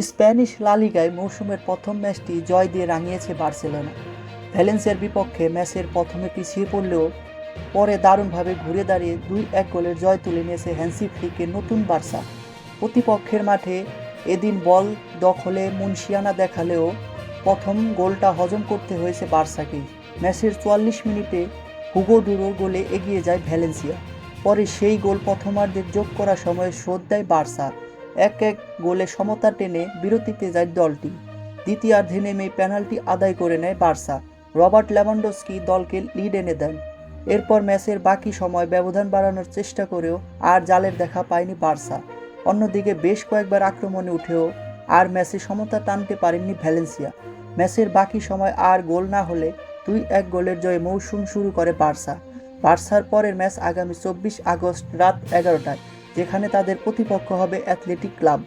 Spanish লালিগায় মৌসুমের প্রথম ম্যাচটি জয় দিয়ে রাঙিয়েছে বার্সেলোনা। ভ্যালেন্সিয়ার বিপক্ষে ম্যাচের প্রথমে পিছিয়ে পড়লেও পরে দারুণভাবে ঘুরে দাঁড়িয়ে দুই এক গোলের জয় তুলে নিয়েছে হ্যান্সি ফ্লিকের নতুন বার্সা। প্রতিপক্ষের মাঠে এদিন বল দখলে মুন্সিয়ানা দেখালেও প্রথম গোলটা হজম করতে হয়েছে বার্সাকেই ম্যাচের চুয়াল্লিশ মিনিটে হুগো ডুরোর গোলে এগিয়ে যায় ভ্যালেন্সিয়া। পরে সেই গোল প্রথমার্ধের যোগ করার সময় শোধ দেয় বার্সা। এক এক গোলে সমতা টেনে বিরতিতে যায় দলটি। দ্বিতীয়ার্ধে নেমে পেনাল্টি আদায় করে নেয় বার্সা। রবার্ট ল্যাভান্ডোস্কি দলকে লিড এনে দেন। এরপর ম্যাচের বাকি সময় ব্যবধান বাড়ানোর চেষ্টা করেও আর জালের দেখা পায়নি বার্সা। অন্যদিকে বেশ কয়েকবার আক্রমণে উঠেও আর ম্যাচে সমতা টানতে পারেননি ভ্যালেন্সিয়া। ম্যাচের বাকি সময় আর গোল না হলে দুই এক গোলের জয়ে মৌসুম শুরু করে বার্সা। বার্সার পরের ম্যাচ আগামী চব্বিশ আগস্ট রাত এগারোটায়। যেখানে তাদের প্রতিপক্ষ হবে অ্যাথলেটিক ক্লাব।